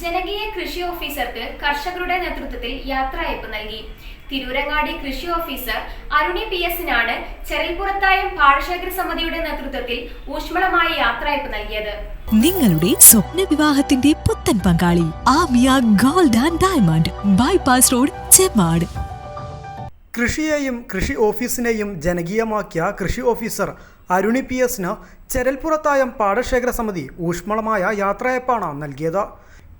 ജനകീയ കൃഷി ഓഫീസർക്ക് കർഷകരുടെ നേതൃത്വത്തിൽ യാത്രയപ്പ് നൽകി. തിരൂരങ്ങാടി കൃഷി ഓഫീസർ അരുണി പി എസിനാണ് ചെറിയപ്പുറത്തായം പാടശേഖര സമിതിയുടെ നേതൃത്വത്തിൽ ഊഷ്മളമായ യാത്രയപ്പ് നൽകിയത്. നിങ്ങളുടെ സ്വപ്ന വിവാഹത്തിന്റെ പുത്തൻ പങ്കാളി Amiya gold and diamond bypass road Chemmad കൃഷിയെയും കൃഷി ഓഫീസിനെയും ജനകീയമാക്കിയ കൃഷി ഓഫീസർ അരുണി പി എസിന് ചെരൽപ്പുറത്തായം പാടശേഖര സമിതി ഊഷ്മളമായ യാത്രയപ്പാണ് നൽകിയത്.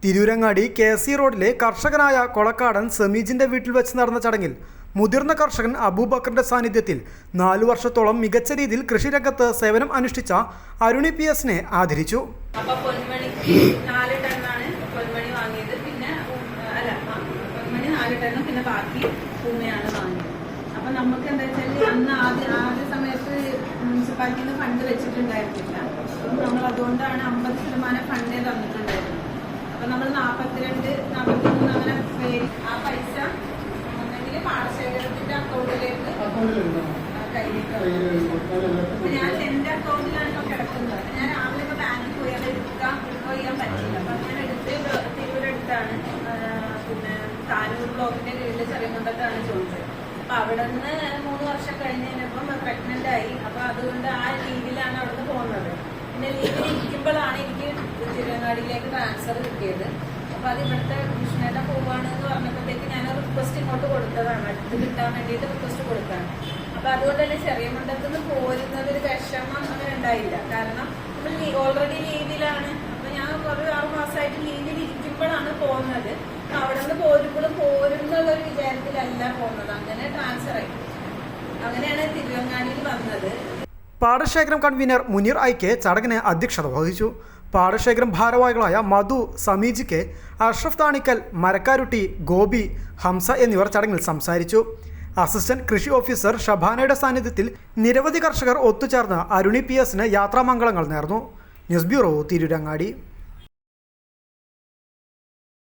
തിരൂരങ്ങാടി കെ സി റോഡിലെ കർഷകനായ കൊളക്കാടൻ സമീജിന്റെ വീട്ടിൽ വെച്ച് നടന്ന ചടങ്ങിൽ മുതിർന്ന കർഷകൻ അബൂബക്കറിന്റെ സാന്നിധ്യത്തിൽ നാലു വർഷത്തോളം മികച്ച രീതിയിൽ കൃഷിരംഗത്ത് സേവനം അനുഷ്ഠിച്ച അരുണി പി എസിനെ ആദരിച്ചു. നമുക്ക് എന്താ വെച്ചാൽ അന്ന് ആദ്യ ആദ്യ സമയത്ത് മുനിസിപ്പാലിറ്റിന്ന് ഫണ്ട് വെച്ചിട്ടുണ്ടായിരുന്നില്ല. അപ്പം നമ്മൾ അതുകൊണ്ടാണ് അമ്പത് ശതമാനം ഫണ്ടേ തന്നിട്ടുണ്ടായിരുന്നത്. താനൂർ ബ്ലോക്കിന്റെ കീഴിൽ ചെറിയമുണ്ടത്താണ് ചോദിച്ചത് അപ്പൊ അവിടെ മൂന്ന് വർഷം കഴിഞ്ഞ് കഴിഞ്ഞപ്പം പ്രഗ്നന്റ് ആയി അപ്പൊ അതുകൊണ്ട് ആ രീതിയിലാണ് അവിടുന്ന് പോകുന്നത് പിന്നെ ലീവിൽ ഇരിക്കുമ്പോഴാണ് എനിക്ക് തിരുവങ്ങാടിയിലേക്ക് ട്രാൻസ്ഫർ കിട്ടിയത് അപ്പൊ അത് ഇവിടുത്തെ കൃഷ്ണേട്ട പോവാണെന്ന് പറഞ്ഞപ്പോഴത്തേക്ക് ഞാൻ റിക്വസ്റ്റ് ഇങ്ങോട്ട് കൊടുത്തതാണ് അടുത്ത് കിട്ടാൻ വേണ്ടിയിട്ട് റിക്വസ്റ്റ് കൊടുക്കാൻ അപ്പൊ അതുകൊണ്ട് തന്നെ ചെറിയ മണ്ഡലത്തിൽ നിന്ന് പോരുന്നത് ഒരു വിഷമം അങ്ങനെ ഉണ്ടായില്ല. കാരണം നമ്മൾ ഓൾറെഡി ലീവിലാണ്. അപ്പൊ ഞാൻ കുറേ ആറ് മാസമായിട്ട് ലീവിൽ ഇരിക്കുമ്പോഴാണ് പോകുന്നത്. അവിടെ നിന്ന് പോരുമ്പോഴും പോരുന്ന ഒരു വിചാരത്തിലല്ല പോകുന്നത്. അങ്ങനെ ട്രാൻസ്ഫർ ആയി. അങ്ങനെയാണ് തിരുവങ്ങാടിയിൽ വന്നത്. പാടശേഖരം കൺവീനർ മുനീർ ഐക്കെ ചടങ്ങിന് അധ്യക്ഷത വഹിച്ചു. പാടശേഖരം ഭാരവാഹികളായ മധു സമീജിക്ക് അഷ്റഫ് താണിക്കൽ മരക്കാരുട്ടി ഗോപി ഹംസ എന്നിവർ ചടങ്ങിൽ സംസാരിച്ചു. അസിസ്റ്റന്റ് കൃഷി ഓഫീസർ ഷബാനയുടെ സാന്നിധ്യത്തിൽ നിരവധി കർഷകർ ഒത്തുചേർന്ന് അരുണി പി എസിന് യാത്രാമംഗളങ്ങൾ നേർന്നു. News bureau Tirurangadi.